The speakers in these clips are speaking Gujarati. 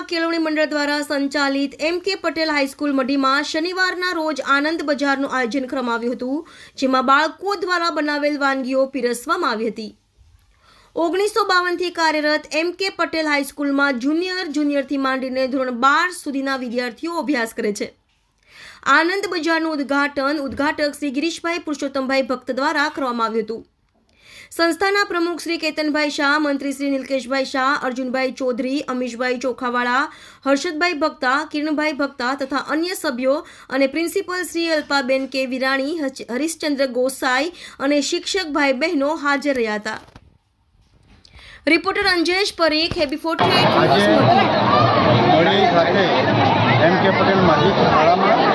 કેળવણી મંડળ દ્વારા સંચાલિત એમ કે પટેલ હાઈસ્કૂલ મઢીમાં શનિવારના રોજ આનંદ બજારનું આયોજન કરવામાં આવ્યું હતું, જેમાં બાળકો દ્વારા બનાવેલ વાનગીઓ પીરસવામાં આવી હતી. ઓગણીસો બાવનથી કાર્યરત એમ કે પટેલ હાઈસ્કૂલમાં જુનિયર જુનિયરથી માંડીને ધોરણ બાર સુધીના વિદ્યાર્થીઓ અભ્યાસ કરે છે. આનંદ બજારનું ઉદ્ઘાટન ઉદ્ઘાટક શ્રી ગિરીશભાઈ પુરુષોત્તમભાઈ ભક્ત દ્વારા કરવામાં આવ્યું હતું. સંસ્થાના પ્રમુખ શ્રી કેતનભાઈ શાહ મંત્રી શ્રી નીલકેશભાઈ શાહ અર્જુનભાઈ ચૌધરી અમીશભાઈ ચોખાવાળા હર્ષદભાઈ ભક્તા કિરણભાઈ ભક્તા તથા અન્ય સભ્યો અને પ્રિન્સિપલ શ્રી અલ્પાબેન કે વિરાણી હરીશચંદ્ર ગોસાઈ અને શિક્ષક ભાઈ બહેનો હાજર રહ્યા હતા. રિપોર્ટર અંજેશ પરીખ હેબી ફોર્ટી એમ કે પટેલ માજી શાળામાં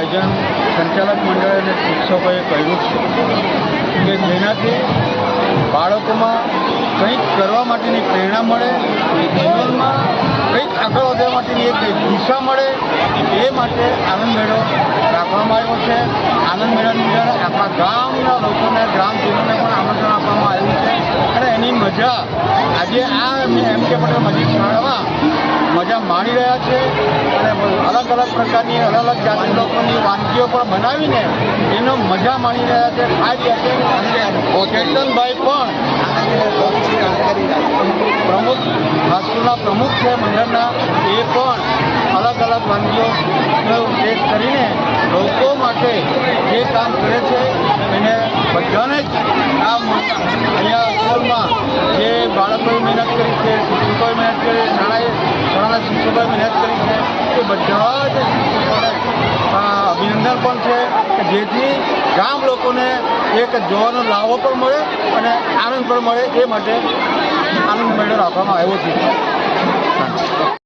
આયોજન સંચાલક મંડળ અને શિક્ષકોએ કર્યું છે કે જેનાથી બાળકોમાં કંઈક કરવા માટેની પ્રેરણા મળે, જીવનમાં કંઈક આગળ વધવા માટેની એક દિશા મળે, એ માટે આનંદ મેળો રાખવામાં આવ્યો છે. આનંદ મેળાની અંદર આપણા ગામના લોકોને, ગ્રામજનોને પણ આમંત્રણ આપવામાં આવ્યું છે. અને એની મજા આજે આ એમ કે પટેલ મજીદ શાળામાં મજા માણી રહ્યા છે અને અલગ અલગ પ્રકારની અલગ અલગ જાતિ લોકોની વાનગીઓ પણ બનાવીને એનો મજા માણી રહ્યા છે, ખાઈ રહ્યા છે. અને કેતનભાઈ પણ પ્રમુખ હાઈસ્કૂલના પ્રમુખ છે, મંડળના, એ પણ અલગ અલગ વાનગીઓનો ટેસ્ટ કરીને લોકો માટે જે કામ કરે છે, એને બધાને જ આ અહીંયા સ્કૂલમાં જે બાળકોએ મહેનત કરી છે, શિક્ષકોએ મહેનત કરી, શાળાએ શાળાના શિક્ષકોએ મહેનત કરી છે એ બધા જ અભિનંદન પણ છે કે જેથી ગામ લોકોને એક જોવાનો લાવો પણ મળે અને આનંદ પણ મળે એ માટે આનંદ મેળો રાખવામાં આવ્યો છે.